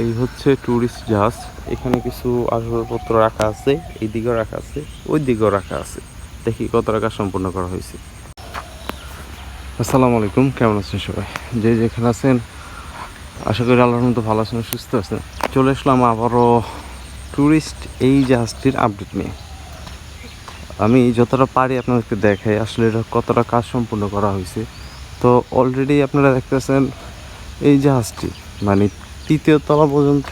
এই হচ্ছে ট্যুরিস্ট জাহাজ। এখানে কিছু আসবাবপত্র রাখা আছে এই দিকেও রাখা আছে ওই দিকেও রাখা আছে। দেখি কত টাকা সম্পূর্ণ করা হয়েছে। আসসালামু আলাইকুম, কেমন আছেন সবাই? যে যেখানে আছেন, আশা করি আল্লাহর মতো ভালো আছেন, সুস্থ আছেন। চলে আসলাম আবারও ট্যুরিস্ট এই জাহাজটির আপডেট নিয়ে। আমি যতটা পারি আপনাদেরকে দেখাই, আসলে এটা কতটা কাজ সম্পূর্ণ করা হয়েছে। তো অলরেডি আপনারা দেখতেছেন এই জাহাজটি মানে তৃতীয় তলা পর্যন্ত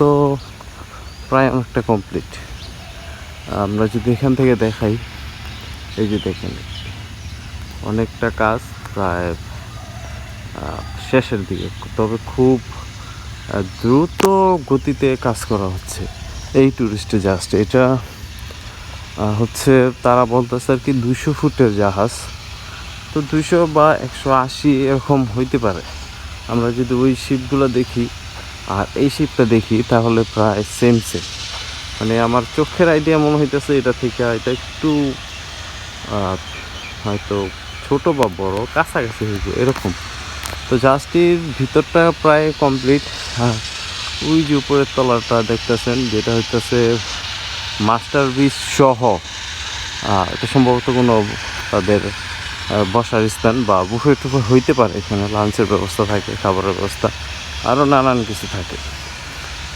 প্রায় অনেকটা কমপ্লিট আমরা যদি এখান থেকে দেখাই, এই যে দেখেন, অনেকটা কাজ প্রায় শেষের দিকে। তবে খুব দ্রুত গতিতে কাজ করা হচ্ছে। এই ট্যুরিস্ট জাহাজটা এটা হচ্ছে তারা বলতেছে আর কি দুইশো ফুটের জাহাজ। তো দুইশো বা একশো আশি এরকম হইতে পারে। আমরা যদি ওই শিপগুলো দেখি আর এই শিপটা দেখি, তাহলে প্রায় সেম সেম মানে আমার চোখের আইডিয়া মনে হইতেছে এটা থেকে এটা একটু হয়তো ছোট বা বড়, কাছাকাছি হইব, এরকম। তো জাহাজটির ভিতরটা প্রায় কমপ্লিট হ্যাঁ ওই যে উপরের তলাটা দেখতেছেন, যেটা হইতেছে মাস্টার বিচ সহ এটা সম্ভবত কোনো তাদের বসার স্থান বা বুফে টুফে হইতে পারে, এখানে লাঞ্চের ব্যবস্থা থাকে, খাবারের ব্যবস্থা। আরও নানান কিছু থাকে।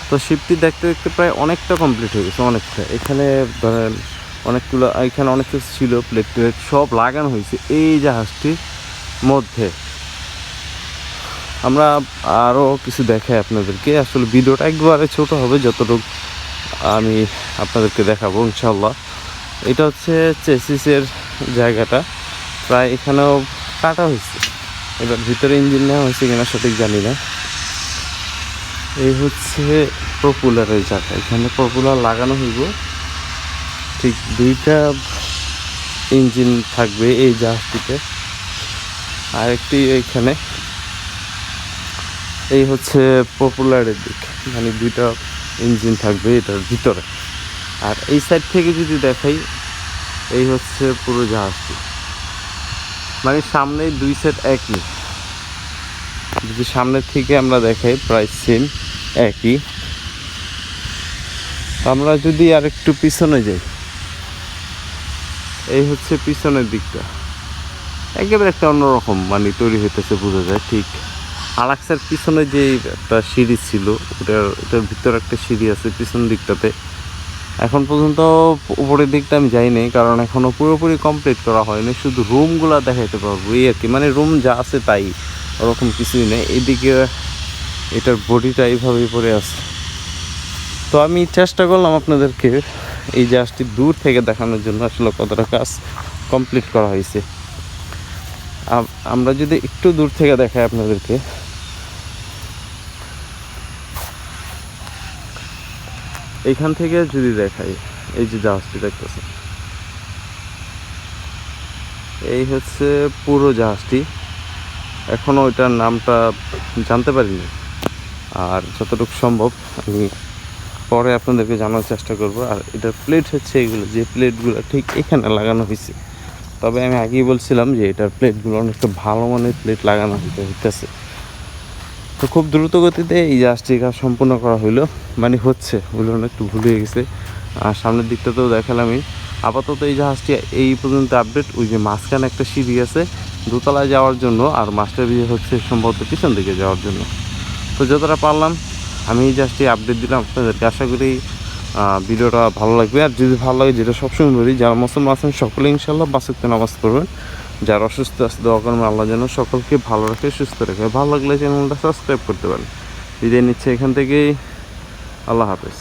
তো শিপটি দেখতে দেখতে প্রায় অনেকটা কমপ্লিট হয়ে গেছে, অনেকটা। এখানে ধরেন অনেকগুলো, এখানে অনেক কিছু ছিল প্লেট প্লেট সব লাগানো হয়েছে এই জাহাজটির মধ্যে। আমরা আরও কিছু দেখাই আপনাদেরকে। আসলে ভিডিওটা একবারে ছোট হবে, যতটুকু আমি আপনাদেরকে দেখাবো ইনশাল্লাহ এটা হচ্ছে চেসিসের জায়গাটা। প্রায় এখানেও কাটা হয়েছে। এবার ভিতরে ইঞ্জিন নেওয়া হয়েছে কিনা সঠিক জানি না। এই হচ্ছে পপুলারের জায়গা। এখানে পপুলার লাগানো হইব। ঠিক দুইটা ইঞ্জিন থাকবে এই জাহাজটিতে। আরেকটি এইখানে এই হচ্ছে পপুলারের দিক। মানে দুইটা ইঞ্জিন থাকবে এটার ভিতরে। আর এই সাইড থেকে যদি দেখাই, এই হচ্ছে পুরো জাহাজটি। মানে সামনে দুই সেট একই। যদি সামনের থেকে আমরা দেখাই প্রায় সেম একই। আমরা যদি আর একটু পিছনে যাই, এই হচ্ছে পিছনের দিকটা। একেবারে একটা অন্যরকম মানে তৈরি হইতেছে, বোঝা যায়, ঠিক। আলাক্সার পিছনে যে একটা সিঁড়ি ছিল, ওটার ওটার ভিতরে একটা সিঁড়ি আছে পিছন দিকটাতে। এখন পর্যন্ত উপরের দিকটা আমি যাইনি কারণ এখনও পুরোপুরি কমপ্লিট করা হয়নি। শুধু রুমগুলো দেখাইতে পারব, এই আর কি। মানে রুম যা আছে তাই, ওরকম কিছুই নেই। এদিকে এটার বডিটা এইভাবেই পড়ে আছে। তো আমি চেষ্টা করলাম আপনাদেরকে এই জাহাজটি দূর থেকে দেখানোর জন্য আসলে কতটা কাজ কমপ্লিট করা হয়েছে। আমরা যদি একটু দূর থেকে দেখাই আপনাদেরকে। এইখান থেকে যদি দেখাই, এই যে জাহাজটি দেখতেছেন। এই হচ্ছে পুরো জাহাজটি এখনও ওইটার নামটা জানতে পারিনি। আর যতটুকু সম্ভব আমি পরে আপনাদেরকে জানার চেষ্টা করব। আর এটার প্লেট হচ্ছে এগুলো, যে প্লেটগুলো ঠিক এখানে লাগানো হয়েছে। তবে আমি আগেই বলছিলাম যে এটার প্লেটগুলো অনেকটা ভালো মানের প্লেট লাগানো হইতে হইতেছে। তো খুব দ্রুত গতিতে এই জাহাজটি কাজ সম্পূর্ণ করা হইল। মানে হচ্ছে ওগুলো একটু ভুল হয়ে গেছে। আর সামনের দিকটাতেও দেখালামই। আপাতত এই জাহাজটি এই পর্যন্ত আপডেট ওই যে মাঝখানে একটা সিঁড়ি আছে, দোতলায় যাওয়ার জন্য, আর মাস্টার বিয়ে হচ্ছে সম্ভবত পিছন দিকে যাওয়ার জন্য। তো যতটা পারলাম, আমি এই জাহাজটি আপডেট দিলাম আপনাদেরকে। আশা করি ভিডিওটা ভালো লাগবে। আর যদি ভালো লাগে, যেটা সবসময় বলি, যারা মুসলমান আছেন, সকলে ইনশাল্লাহ বাসুক্ত নামাজ করবেন যারা অসুস্থ আছে, দোয়া করবেন আল্লাহ যেন সকলকে ভালো রাখে, সুস্থ রাখে। ভালো লাগলে চ্যানেলটা সাবস্ক্রাইব করতে পারেন। বিদায় নিচ্ছে এখান থেকেই। আল্লাহ হাফেজ।